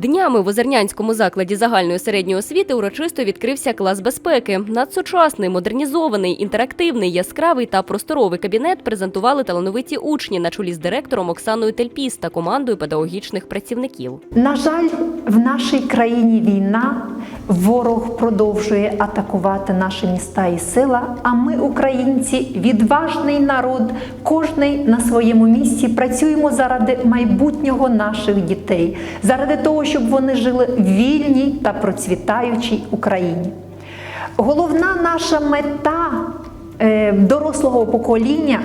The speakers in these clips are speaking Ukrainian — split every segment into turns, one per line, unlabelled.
Днями в Озернянському закладі загальної середньої освіти урочисто відкрився клас безпеки. Надсучасний, модернізований, інтерактивний, яскравий та просторовий кабінет презентували талановиті учні на чолі з директором Оксаною Тельпіс та командою педагогічних працівників.
На жаль, в нашій країні війна. Ворог продовжує атакувати наші міста і села. А ми, українці, відважний народ, кожний на своєму місці працюємо заради майбутнього наших дітей, заради того, щоб вони жили в вільній та процвітаючій Україні. Головна наша мета е, дорослого покоління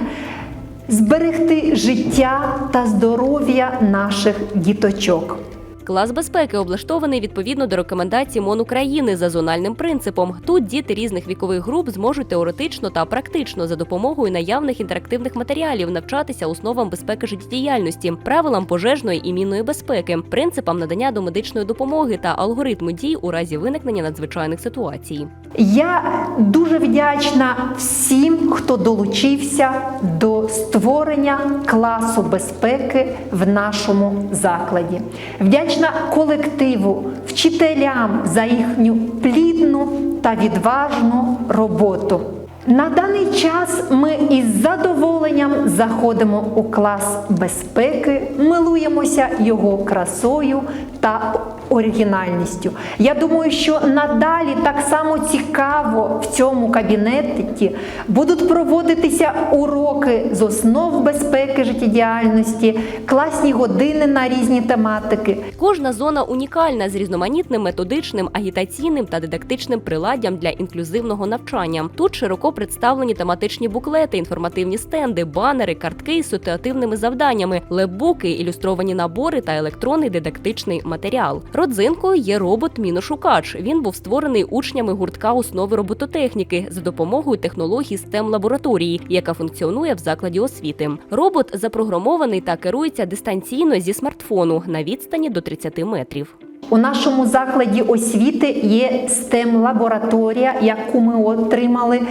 зберегти життя та здоров'я наших діточок.
Клас безпеки облаштований відповідно до рекомендацій МОН України за зональним принципом. Тут діти різних вікових груп зможуть теоретично та практично за допомогою наявних інтерактивних матеріалів навчатися основам безпеки життєдіяльності, правилам пожежної і мінної безпеки, принципам надання домедичної допомоги та алгоритму дій у разі виникнення надзвичайних ситуацій.
Я дуже вдячна всім, хто долучився до створення класу безпеки в нашому закладі. Вдячна колективу, вчителям за їхню плідну та відважну роботу. На даний час ми із задоволенням заходимо у клас безпеки, милуємося його красою та оригінальністю. Я думаю, що надалі так само цікаво в цьому кабінеті будуть проводитися уроки з основ безпеки життєдіяльності, класні години на різні тематики.
Кожна зона унікальна з різноманітним методичним, агітаційним та дидактичним приладдям для інклюзивного навчання. Тут широко представлені тематичні буклети, інформативні стенди, банери, картки з ситуативними завданнями, лепбуки, ілюстровані набори та електронний дидактичний матеріал. Родзинкою є робот Міношукач. Він був створений учнями гуртка основи робототехніки за допомогою технологій STEM лабораторії, яка функціонує в закладі освіти. Робот запрограмований та керується дистанційно зі смартфону на відстані до 30 метрів.
У нашому закладі освіти є stem лабораторія, яку ми отримали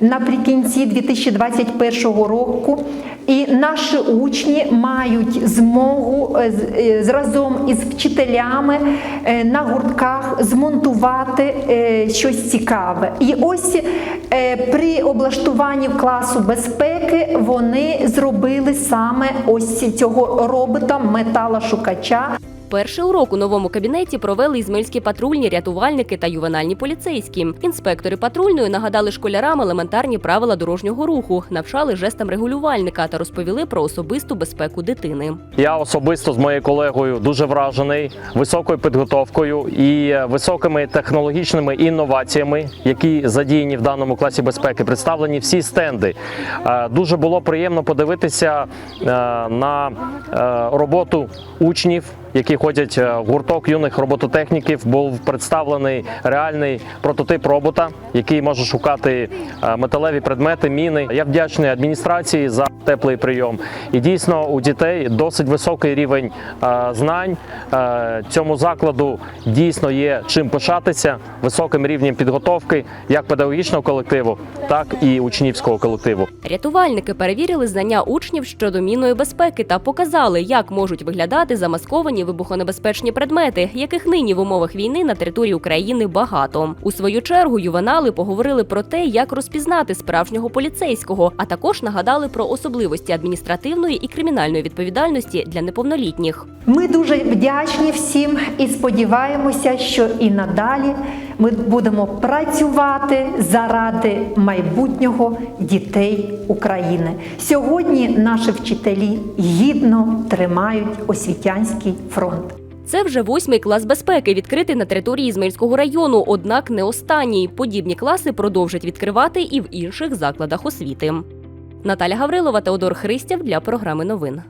наприкінці 2021 року. І наші учні мають змогу е, е, разом із вчителями е, на гуртках змонтувати щось цікаве. І ось при облаштуванні класу безпеки вони зробили саме ось цього робота металошукача.
Перший урок у новому кабінеті провели ізмельські патрульні, рятувальники та ювенальні поліцейські. Інспектори патрульної нагадали школярам елементарні правила дорожнього руху, навчали жестам регулювальника та розповіли про особисту безпеку дитини.
Я особисто з моєю колегою дуже вражений високою підготовкою і високими технологічними інноваціями, які задіяні в даному класі безпеки. Представлені всі стенди. Е, Дуже було приємно подивитися е, на е, роботу учнів. Які ходять е, в гурток юних робототехніків, був представлений реальний прототип робота, який може шукати е, металеві предмети, міни. Я вдячний адміністрації за теплий прийом. І дійсно у дітей досить високий рівень е, знань. Цьому закладу дійсно є чим пишатися високим рівнем підготовки як педагогічного колективу, так і учнівського колективу.
Рятувальники перевірили знання учнів щодо мінної безпеки та показали, як можуть виглядати замасковані вибухонебезпечні предмети, яких нині в умовах війни на території України багато. У свою чергу ювенали поговорили про те, як розпізнати справжнього поліцейського, а також нагадали про особливості адміністративної і кримінальної відповідальності для неповнолітніх.
Ми дуже вдячні всім і сподіваємося, що і надалі ми будемо працювати заради майбутнього дітей України. Сьогодні наші вчителі гідно тримають освітянський фронт.
Це вже восьмий клас безпеки, відкритий на території Ізмельського району, однак не останній. Подібні класи продовжать відкривати і в інших закладах освіти. Наталя Гаврилова, Теодор Христяв для програми новин.